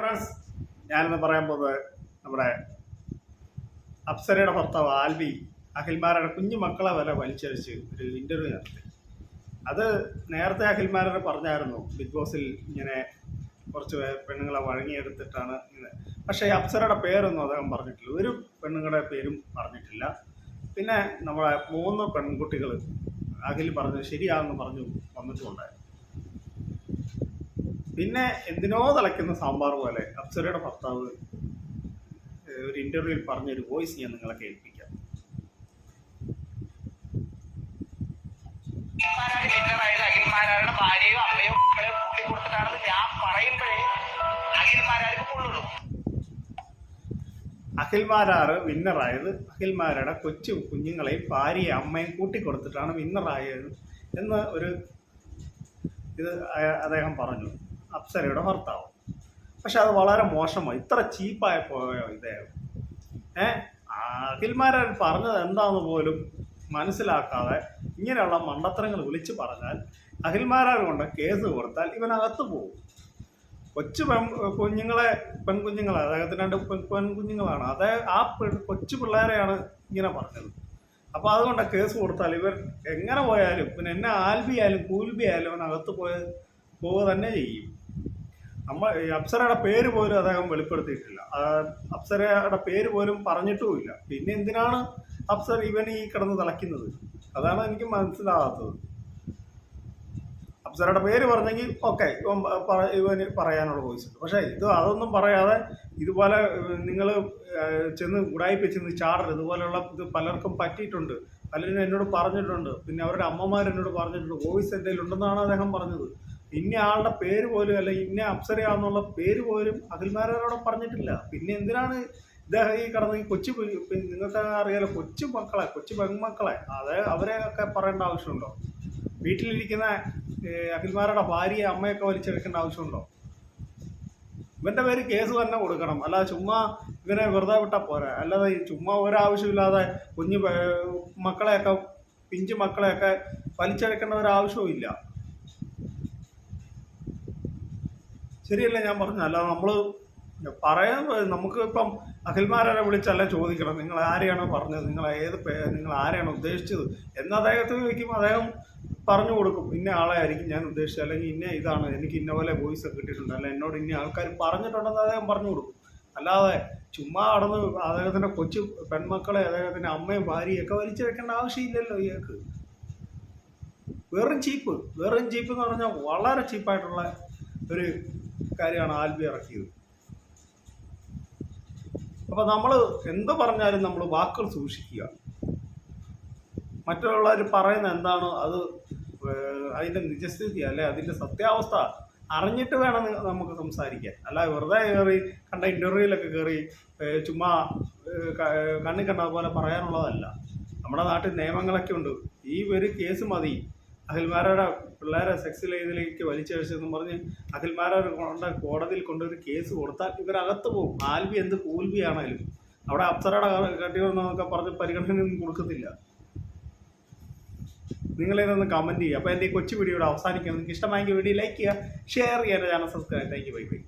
Friends ഞാനിന്ന് പറയാൻ പോകുന്നത് നമ്മുടെ അപ്സരയുടെ ഭർത്താവ് ആൽബി അഖിൽമാരുടെ കുഞ്ഞു മക്കളെ വരെ വലിച്ചഴിച്ച് ഒരു ഇന്റർവ്യൂ നടത്തി. അത് നേരത്തെ അഖിൽമാരുടെ പറഞ്ഞായിരുന്നു ബിഗ് ബോസിൽ ഇങ്ങനെ കുറച്ച് പെണ്ണുങ്ങളെ വഴങ്ങിയെടുത്തിട്ടാണ് ഇങ്ങനെ. പക്ഷേ അപ്സരയുടെ പേരൊന്നും അദ്ദേഹം പറഞ്ഞിട്ടില്ല. ഒരു പെണ്ണുങ്ങളുടെ പേരും പറഞ്ഞിട്ടില്ല. പിന്നെ നമ്മളെ മൂന്ന് പെൺകുട്ടികൾ അഖിൽ പറഞ്ഞത് ശരിയാണെന്ന് പറഞ്ഞു വന്നിട്ടുണ്ടായിരുന്നു പിന്നെ എന്തിനോ തിളയ്ക്കുന്ന സാമ്പാർ പോലെ. അപ്സരയുടെ ഭർത്താവ് ഒരു ഇന്റർവ്യൂവിൽ പറഞ്ഞൊരു വോയിസ് ഞാൻ നിങ്ങളെ കേൾപ്പിക്കാം. അഖിൽമാരാരുടെ ഭാര്യയും അമ്മയും മക്കളെ കൂട്ടി കൊടുത്തിട്ടാണെന്ന് ഞാൻ പറയുമ്പോഴേ അഖിൽമാരാർക്ക് കൊള്ളുള്ളൂ. അഖിൽമാരാറ് വിന്നറായത്. അഖിൽമാരുടെ കൊച്ചു കുഞ്ഞുങ്ങളെയും ഭാര്യയും അമ്മയും കൂട്ടിക്കൊടുത്തിട്ടാണ് വിന്നറായത് എന്ന് ഒരു ഇത് അദ്ദേഹം പറഞ്ഞു. അപ്സരയുടെ ഭർത്താവ്. പക്ഷെ അത് വളരെ മോശമായി. ഇത്ര ചീപ്പായ പോയോ ഇദ്ദേഹം ഏ? അഖിൽമാരൻ പറഞ്ഞത് എന്താന്ന് പോലും മനസ്സിലാക്കാതെ ഇങ്ങനെയുള്ള മണ്ടത്തരങ്ങൾ വിളിച്ചു പറഞ്ഞാൽ അഖിൽമാരാർ കൊണ്ട് കേസ് കൊടുത്താൽ ഇവനകത്ത് പോകും. കൊച്ചു പെൺ കുഞ്ഞുങ്ങളെ പെൺകുഞ്ഞുങ്ങളെ അദ്ദേഹത്തിന് രണ്ട് പെൺ പെൺകുഞ്ഞുങ്ങളാണ്. അതേ ആ കൊച്ചു പിള്ളേരെയാണ് ഇങ്ങനെ പറഞ്ഞത്. അപ്പോൾ അതുകൊണ്ട് കേസ് കൊടുത്താൽ ഇവർ എങ്ങനെ പോയാലും പിന്നെ എന്നെ ആൽബിയായാലും കൂൽബിയായാലും അവനകത്ത് പോയ പോവുക തന്നെ ചെയ്യും. ഈ അപ്സരയുടെ പേര് പോലും അദ്ദേഹം വെളിപ്പെടുത്തിയിട്ടില്ല. അപ്സരയുടെ പേര് പോലും പറഞ്ഞിട്ടുമില്ല. പിന്നെ എന്തിനാണ് അപ്സർ ഇവൻ ഈ കിടന്ന് തിളയ്ക്കുന്നത് അതാണ് എനിക്ക് മനസ്സിലാകാത്തത്. അപ്സരയുടെ പേര് പറഞ്ഞെങ്കിൽ ഓക്കെ ഇവൻ പറയാനുള്ള വോയിസ് പക്ഷേ ഇത് അതൊന്നും പറയാതെ ഇതുപോലെ നിങ്ങൾ ചെന്ന് ഉടായിപ്പ് ചെന്ന് ചാടരുത്. ഇതുപോലെയുള്ള ഇത് പലർക്കും പറ്റിയിട്ടുണ്ട്. പലരും എന്നോട് പറഞ്ഞിട്ടുണ്ട്. പിന്നെ അവരുടെ അമ്മമാർ എന്നോട് പറഞ്ഞിട്ടുണ്ട്. വോയിസ് എന്തെങ്കിലും ഉണ്ടെന്നാണ് അദ്ദേഹം പറഞ്ഞത്. ഇന്ന ആളുടെ പേര് പോലും അല്ല ഇന്ന അപ്സരയാന്നുള്ള പേര് പോലും അഖിൽമാരോട് പറഞ്ഞിട്ടില്ല. പിന്നെ എന്തിനാണ് ഇദ്ദേഹം ഈ കടന്ന് ഈ കൊച്ചു നിങ്ങൾക്ക് അറിയാലോ കൊച്ചു മക്കളെ കൊച്ചു പെൺമക്കളെ അത് അവരെ ഒക്കെ പറയേണ്ട ആവശ്യമുണ്ടോ? വീട്ടിലിരിക്കുന്ന അഖിൽമാരുടെ ഭാര്യയെ അമ്മയൊക്കെ വലിച്ചെടുക്കേണ്ട ആവശ്യമുണ്ടോ? ഇവന്റെ പേര് കേസ് തന്നെ കൊടുക്കണം. അല്ലാതെ ചുമ്മാ ഇവനെ വെറുതെ വിട്ടാൽ പോരാ. അല്ലാതെ ചുമ്മാ ഒരാവശ്യമില്ലാതെ കുഞ്ഞു മക്കളെയൊക്കെ പിഞ്ചു മക്കളെയൊക്കെ വലിച്ചെടുക്കേണ്ട ഒരാവശ്യവും ഇല്ല. ശരിയല്ല ഞാൻ പറഞ്ഞു അല്ല നമ്മൾ പറയാൻ നമുക്ക് ഇപ്പം അഖിൽമാരെ വിളിച്ചല്ല ചോദിക്കണം. നിങ്ങൾ ആരെയാണ് പറഞ്ഞത്? നിങ്ങൾ ഏത് നിങ്ങൾ ആരെയാണ് ഉദ്ദേശിച്ചത്? എന്ന് അദ്ദേഹത്തിന് ചോദിക്കും അദ്ദേഹം പറഞ്ഞു കൊടുക്കും. ഇന്ന ആളെ ആയിരിക്കും ഞാൻ ഉദ്ദേശിച്ചത്. അല്ലെങ്കിൽ ഇന്ന ഇതാണ്. എനിക്ക് ഇന്ന പോലെ വോയിസ് ഒക്കെ കിട്ടിയിട്ടുണ്ട്. അല്ല എന്നോട് ഇന്ന ആൾക്കാർ പറഞ്ഞിട്ടുണ്ടെന്ന് അദ്ദേഹം പറഞ്ഞു കൊടുക്കും. അല്ലാതെ ചുമ്മാ അടന്ന് അദ്ദേഹത്തിന്റെ കൊച്ചു പെൺമക്കളെ അദ്ദേഹത്തിന്റെ അമ്മയും ഭാര്യയും ഒക്കെ വലിച്ചു വെക്കേണ്ട ആവശ്യമില്ലല്ലോ ഇയാൾക്ക്. വെറും ചീപ്പ്. വെറും ചീപ്പ് എന്ന് പറഞ്ഞാൽ വളരെ ചീപ്പായിട്ടുള്ള ഒരു കാര്യമാണ് ആൽബി ഇറക്കിയത്. അപ്പോൾ നമ്മൾ എന്ത് പറഞ്ഞാലും നമ്മൾ വാക്കുകൾ സൂക്ഷിക്കുക. മറ്റുള്ളവർ പറയുന്ന എന്താണ് അത് അതിന്റെ നിജസ്ഥിതി അല്ലെ അതിന്റെ സത്യാവസ്ഥ അറിഞ്ഞിട്ട് വേണം നമുക്ക് സംസാരിക്കാൻ. അല്ല വെറുതെ കയറി കണ്ട ഇന്റർവ്യൂവിലൊക്കെ കയറി ചുമ്മാ കണ്ണിൽ കണ്ട പോലെ പറയാനുള്ളതല്ല. നമ്മുടെ നാട്ടിൽ നിയമങ്ങളൊക്കെ ഉണ്ട്. ഈ ഒരു കേസ് മതി. അഖിൽമാരുടെ പിള്ളേരെ സെക്സ് ലൈനിലേക്ക് വലിച്ചഴിച്ചെന്ന് പറഞ്ഞ് അഖിൽമാരെ കൊണ്ട് കോടതിയിൽ കൊണ്ടൊരു കേസ് കൊടുത്താൽ ഇവരകത്ത് പോകും. ആൽബി എന്ത് കൂൽബി ആണേലും അവിടെ അപ്സരയുടെ കട്ടിയൊന്നൊക്കെ പറഞ്ഞ് പരിഗണനയൊന്നും കൊടുക്കത്തില്ല. നിങ്ങളിതൊന്ന് കമന്റ് ചെയ്യുക. അപ്പോൾ എന്റെ ഈ കൊച്ചു വീഡിയോ ഇവിടെ അവസാനിക്കുന്നത് നിങ്ങൾക്ക് ഇഷ്ടമായെങ്കിൽ വീഡിയോ ലൈക്ക് ചെയ്യുക ഷെയർ ചെയ്യുക channel subscribe thank you bye bye